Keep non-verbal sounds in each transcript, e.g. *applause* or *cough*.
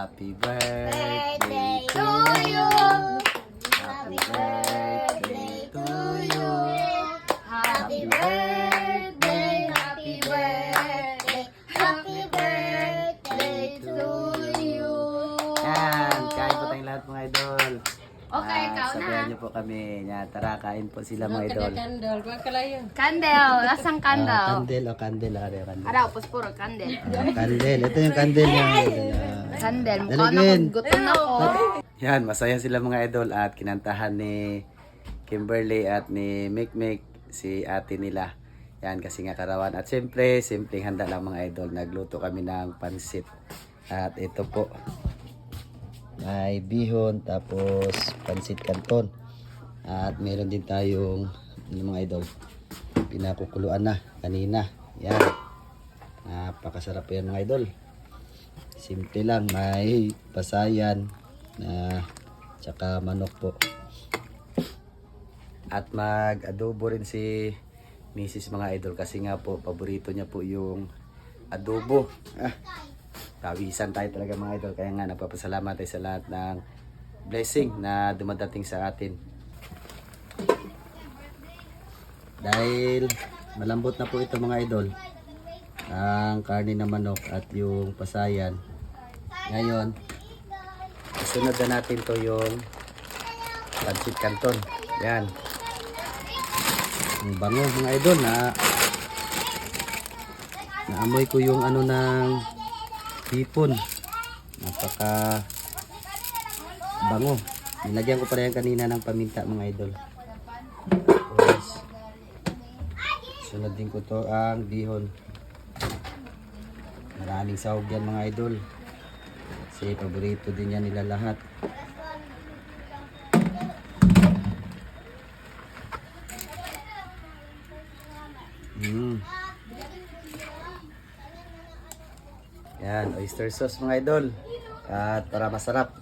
Happy birthday to you. Happy birthday to you. Happy birthday, happy birthday, happy birthday to you. Yan, kain po tayong lahat mga idol. Okay, Ah, ikaw na. Sabayan niyo po kami. Yan, tara, kain po sila mga idol. Kandol, wag kalayo. Kandel, lasang Ah, kandel. kandel o kandel. Ano yung kandel? Araw, puspuro, kandel. Ah, kandel. Ito yung niya. mga idol. *laughs* Kandel, mukha na Daligin. kung gutom ako. Yan, masaya sila mga idol at kinantahan ni Kimberly at ni Mikmik si ate nila. Yan, kasi nga karawan. At siyempre, simpleng handa lang mga idol. Nagluto kami ng pansit. At ito po. May bihon, tapos pansit canton. At meron din tayong yung mga idol. Pinakukuluan na kanina. Yan. Napakasarap po yan mga idol. Simple lang, may pasayan na tsaka manok po. At mag-adobo rin si Mrs. mga idol kasi nga po paborito niya po yung adobo. Ah, tawisan tayo talaga mga idol kaya nga nagpapasalamat tayo sa lahat ng blessing na dumadating sa atin. Dahil malambot na po ito mga idol ang karne ng manok at yung pasayan. Ngayon, Sunod na natin to yung pancit canton. Yan. Ang bango mga idol na naamoy ko yung ano ng hipon. Napaka bango. Nilagyan ko pa rin kanina ng paminta mga idol. Sunod din ko to ang bihon. Maraming sahog yan mga idol. Kasi paborito din yan nila lahat. Mm. Yan, oyster sauce mga idol. At para masarap.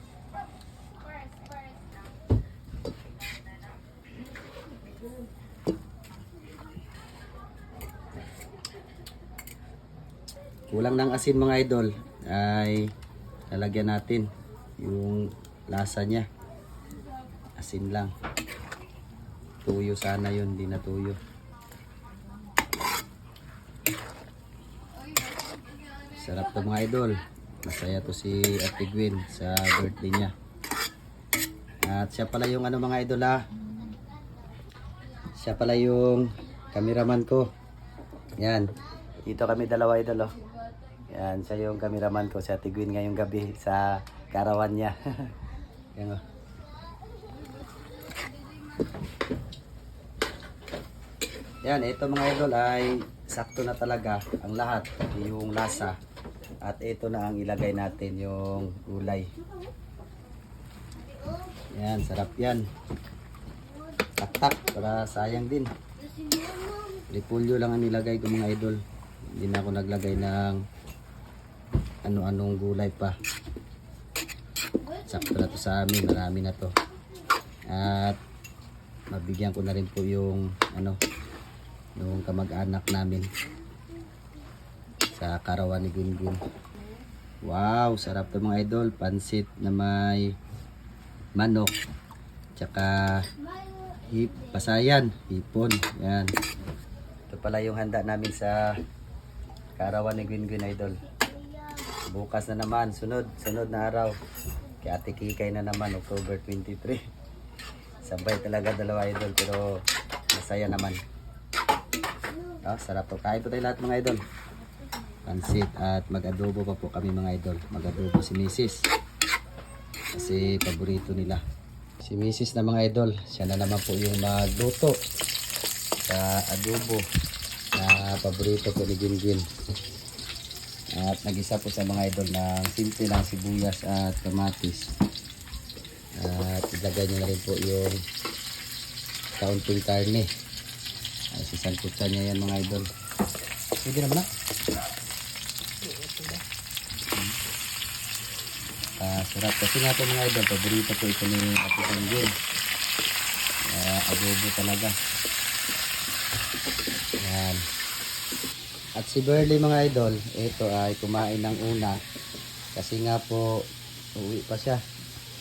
Kulang ng asin mga idol ay lalagyan natin yung lasa niya. Asin lang. Tuyo sana yun, di na tuyo. Sarap to mga idol. Masaya to si Ate Gwen sa birthday niya. At siya pala yung ano mga idol ha. Siya pala yung cameraman ko. Yan. Dito kami dalawa idol oh. Yan, siya yung cameraman ko si Ate Gwen ngayong gabi sa karawan niya. *laughs* Yan oh. Yan, ito mga idol ay sakto na talaga ang lahat, yung lasa. At ito na ang ilagay natin yung gulay. Yan, sarap yan. Tak-tak, para sayang din. Repulyo lang ang nilagay ko mga idol. Hindi na ako naglagay ng ano-anong gulay pa. Sakto na to sa amin, marami na to. At mabigyan ko na rin po yung ano, yung kamag-anak namin sa karawan ni Gungun. Wow, sarap to mga idol. Pansit na may manok. Tsaka hip, pasayan, hipon. Yan. Ito pala yung handa namin sa karawan ni Gungun idol. Bukas na naman, sunod, sunod na araw. Kay Ate Kikay na naman, October 23. *laughs* Sabay talaga dalawa idol, pero masaya naman. Ah, sarap to. Kain po tayo lahat mga idol. Pansit at mag-adobo pa po kami mga idol. Mag-adobo si Mrs. Kasi paborito nila. Si Mrs. na mga idol, siya na naman po yung magluto sa adobo na paborito ko ni Ginggin. At nag-isa po sa mga idol ng simple lang sibuyas at kamatis. At ilagay niyo na rin po yung kaunting karne. Ay, sisangkutan niya yan mga idol. Pwede naman na. Ah, sarap. Kasi nga po mga idol, paborito po ito ni Ate Sanggol. Ah, adobo talaga. Yan. At si Burley mga idol, ito ay kumain ng una. Kasi nga po, Uwi pa siya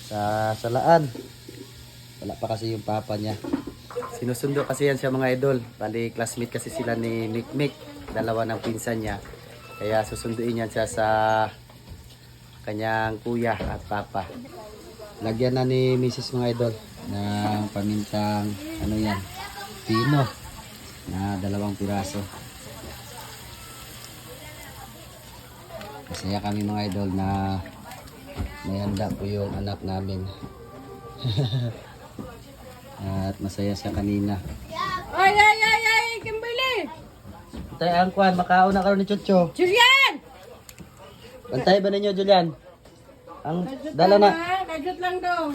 sa salaan. Wala pa kasi yung papa niya. Sinusundo kasi yan siya mga idol. Bali, classmate kasi sila ni Mick Mick. Dalawa ng pinsan niya. Kaya susunduin yan siya sa kanyang kuya at papa. Lagyan na ni Mrs. mga idol ng pamintang ano yan, pino na dalawang piraso. Masaya kami mga idol na may handa po yung anak namin. *laughs* At masaya siya kanina. Ay, ay, ay, ay, Kimberly! Tay, ang kwan, makauna ka rin ni Chucho. Julian! Bantay ba ninyo, Julian? Ang dala na. Kajut lang daw.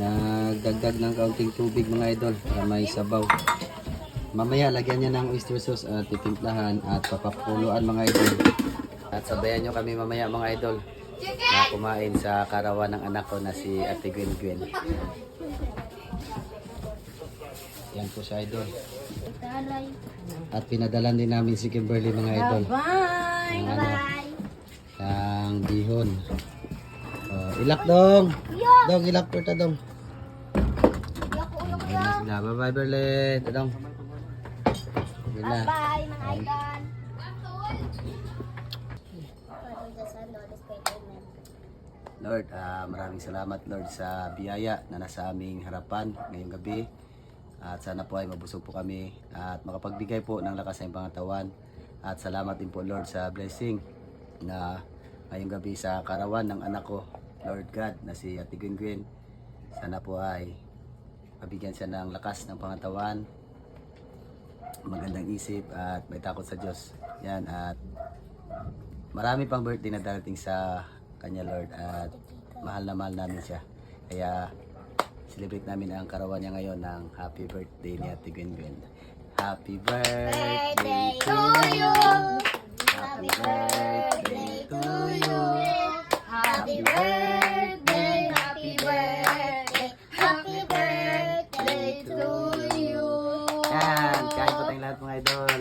Nagdagdag ng kaunting tubig mga idol para may sabaw. Mamaya lagyan niya ng oyster sauce at titimplahan at papakuluan mga idol. At sabayan nyo kami mamaya mga idol na kumain sa karawan ng anak ko na si Ate Gwen Gwen. Yan po si idol. At pinadalan din namin si Kimberly mga idol. Bye! Ng ano, ng bihon. Oh, ilak dong. Dong, ilak po ta dong. Na sila. Bye-bye, Berlet. Dong. Yun na. Bye, mga idol. Lord, ah, maraming salamat Lord sa biyaya na nasa aming harapan ngayong gabi. At sana po ay mabusog po kami at makapagbigay po ng lakas ng pangatawan. At salamat din po Lord sa blessing na ngayong gabi sa karawan ng anak ko, Lord God, na si Ate Gwen Gwen. Sana po ay mabigyan siya ng lakas ng pangatawan, magandang isip at may takot sa Diyos. Yan at marami pang birthday na darating sa kanya Lord at mahal na mahal namin siya. Kaya celebrate namin ang karawan niya ngayon ng happy birthday ni Ate Gwen Gwen. Happy birthday to you. Happy birthday to you. Happy birthday, happy birthday, happy birthday to you. Yan, kain po tayong lahat mga idol.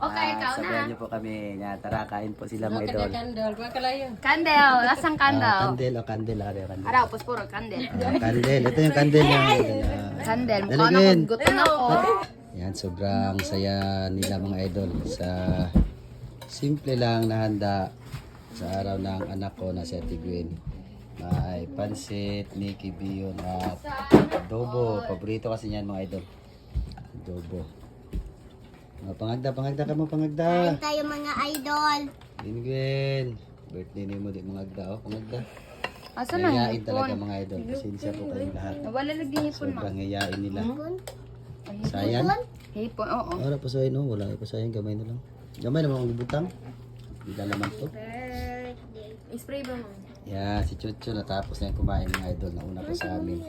Okay, Ah, ikaw na. Sabayan niyo po kami. Yan, tara, kain po sila mga idol. Kandol, mga kalayo. Kandel, lasang Ah, kandel. kandel o kandel, ari kandel. Araw, pus puro kandel. Ah, kandel, ito yung kandel niya. Ah, Dali, mukha na Gwen. ko, gutom ako. Yan, sobrang saya nila mga idol sa simple lang na handa sa araw ng anak ko na si Ate Gwen. May pansit, Nikki Bion at adobo. Paborito kasi niyan mga idol. Adobo. Oh, pangagda, pangagda ka mo, pangagda. Kain tayo mga idol. Gwen Gwen. Birthday ni mo, di mangagda. Oh, pangagda. Asa na Ngayain yung talaga mga idol. Pasensya po kayong lahat. Nawala lagi yung hipon, ma. Sobrang ngayain nila. Hipon? Sayan. Hipon, oo. Wala pa sa no, wala pa sa gamay na lang. Gamay naman ang butang. Hindi na naman to. Birthday. Spray ba mo? Yeah, si Chucho natapos na yung kumain ng idol na una pa sa amin.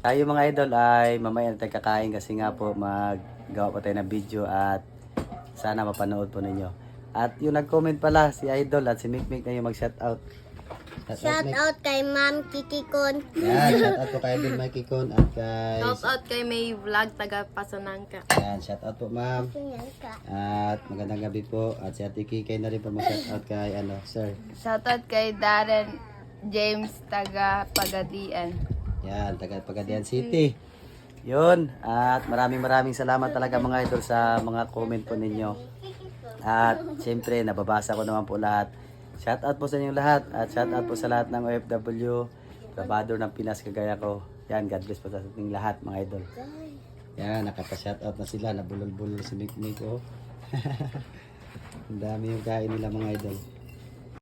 Tayo mga idol ay mamaya na kakain kasi nga po maggawa pa tayo ng video at sana mapanood po ninyo. At yung nag-comment pala si Idol at si Mikmik na yung mag-shoutout. Shout Mik. out kay Ma'am Kikikon. Yan, *laughs* shoutout po kay Idol Mikey Con at kay... Shout out kay may vlog taga Pasanangka. Yan, shoutout po ma'am. At magandang gabi po. At si Ate Kikay na rin po mag-shoutout kay ano, sir. Shout out kay Darren James taga Pagadian. Yan, taga Pagadian City. Yun, at maraming maraming salamat talaga mga idol sa mga comment po ninyo. At siyempre, nababasa ko naman po lahat. Shout out po sa inyong lahat at shout out po sa lahat ng OFW, trabador ng Pinas kagaya ko. Yan, God bless po sa ating lahat mga idol. Yan, nakapa-shout out na sila, nabulol-bulol si Mikmik oh. *laughs* Ang dami yung kain nila mga idol.